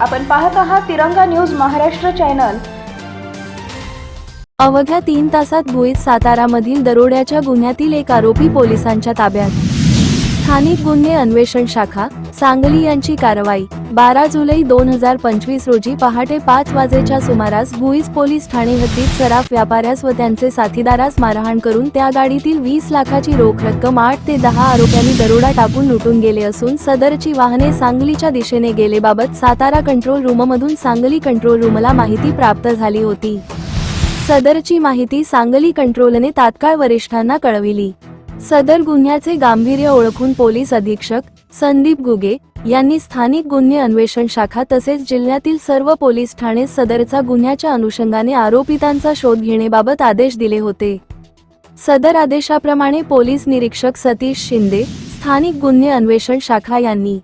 आपण पाहत आहात तिरंगा न्यूज महाराष्ट्र चॅनल. अवघ्या तीन तासात भुईत सातारामधील दरोड्याच्या गुन्ह्यातील एक आरोपी पोलिसांच्या ताब्यात. स्थानिक गुन्हे अन्वेषण शाखा सांगली यांची कारवाई. बारा जुलै दोन हजार पंचवीस रोजी पहाटे पाच वाजेच्या सुमारास भुईस पोलीस ठाणे हद्दीत सराफ व्यापाऱ्यास व त्यांचे साथीदारास मारहाण करून त्या गाडीतील वीस लाखाची रोख रक्कम आठ ते दहा आरोप्यांनी दरोडा टाकून लुटून गेले असून सदरची वाहने सांगलीच्या दिशेने गेलेबाबत सातारा कंट्रोल रूममधून सांगली कंट्रोल रूमला माहिती प्राप्त झाली होती. सदरची माहिती सांगली कंट्रोलने तात्काळ वरिष्ठांना कळविली. सदर गुन्ह्याचे गांभीर्य ओळखून पोलीस अधीक्षक संदीप गुगे यांनी स्थानिक गुन्हे अन्वेषण शाखा तसेच जिल्ह्यातील सर्व पोलीस ठाणे सदरचा गुन्ह्याच्या अनुषंगाने आरोपितांचा शोध घेण्याबाबत आदेश दिले होते. सदर आदेशाप्रमाणे पोलीस निरीक्षक सतीश शिंदे स्थानिक गुन्हे अन्वेषण शाखा यांनी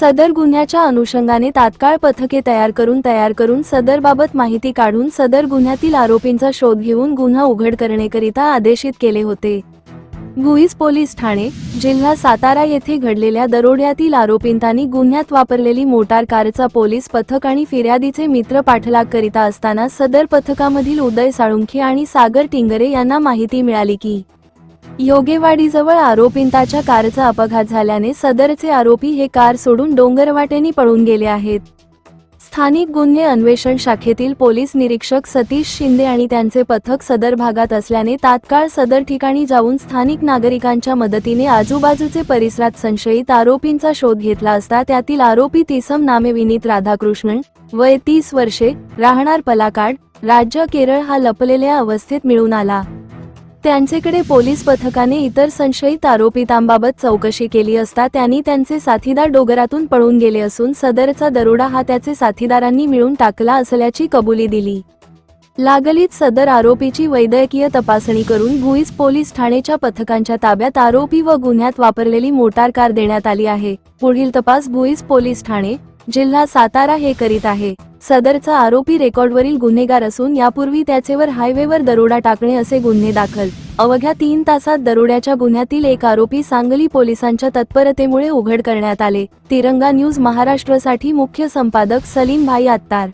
सदर गुन्ह्याच्या अनुषंगाने तात्काळ पथके तयार करून तयार करून सदरबाबत माहिती काढून सदर गुन्ह्यातील आरोपींचा शोध घेऊन गुन्हा उघड करण्याकरिता आदेशित केले होते. गुईज पोलीस ठाणे जिल्हा सातारा येथे घडलेल्या दरोड्यातील आरोपींतांनी गुन्ह्यात वापरलेली मोटार कारचा पोलीस पथक आणि फिर्यादीचे मित्र पाठलाग करीता असताना सदर पथकामधील उदय साळुंखे आणि सागर टिंगरे यांना माहिती मिळाली की योगेवाडीजवळ आरोपींताच्या कारचा अपघात झाल्याने सदरचे आरोपी हे कार सोडून डोंगरवाटेने पळून गेले आहेत. स्थानिक गुन्हे अन्वेषण शाखेतील पोलीस निरीक्षक सतीश शिंदे आणि त्यांचे पथक सदर भागात असल्याने तात्काळ सदर ठिकाणी जाऊन स्थानिक नागरिकांच्या मदतीने आजूबाजूचे परिसरात संशयित आरोपींचा शोध घेतला असता त्यातील आरोपी तिसम नामे विनीत राधाकृष्णन वय तीस वर्षे राहणार पलाकाड राज्य केरळ हा लपलेल्या अवस्थेत मिळून आला. त्यांचेकडे पोलीस पथकाने इतर संशयित आरोपितांबाबत चौकशी केली असता त्यांनी त्यांचे साथीदार डोगरातून पळून गेले असून सदरचा दरोडा हा त्याचे साथीदारांनी मिळून टाकला असल्याची कबुली दिली. लागलीच सदर आरोपीची वैद्यकीय तपासणी करून भुईज पोलीस ठाणेच्या पथकांच्या ताब्यात आरोपी व गुन्ह्यात वापरलेली मोटार कार देण्यात आली आहे. पुढील तपास भुईज पोलीस ठाणे जिल्हा सातारा हे करीत आहे. सदरचा आरोपी रेकॉर्डवरील गुन्हेगार असून यापूर्वी त्याचेवर हायवेवर दरोडा टाकणे असे गुन्हे दाखल. अवघ्या तीन तासात दरोड्याच्या गुन्ह्यातील एक आरोपी सांगली पोलिसांच्या तत्परतेमुळे उघड करण्यात आले. तिरंगा न्यूज महाराष्ट्रसाठी मुख्य संपादक सलीम भाई आत्तार.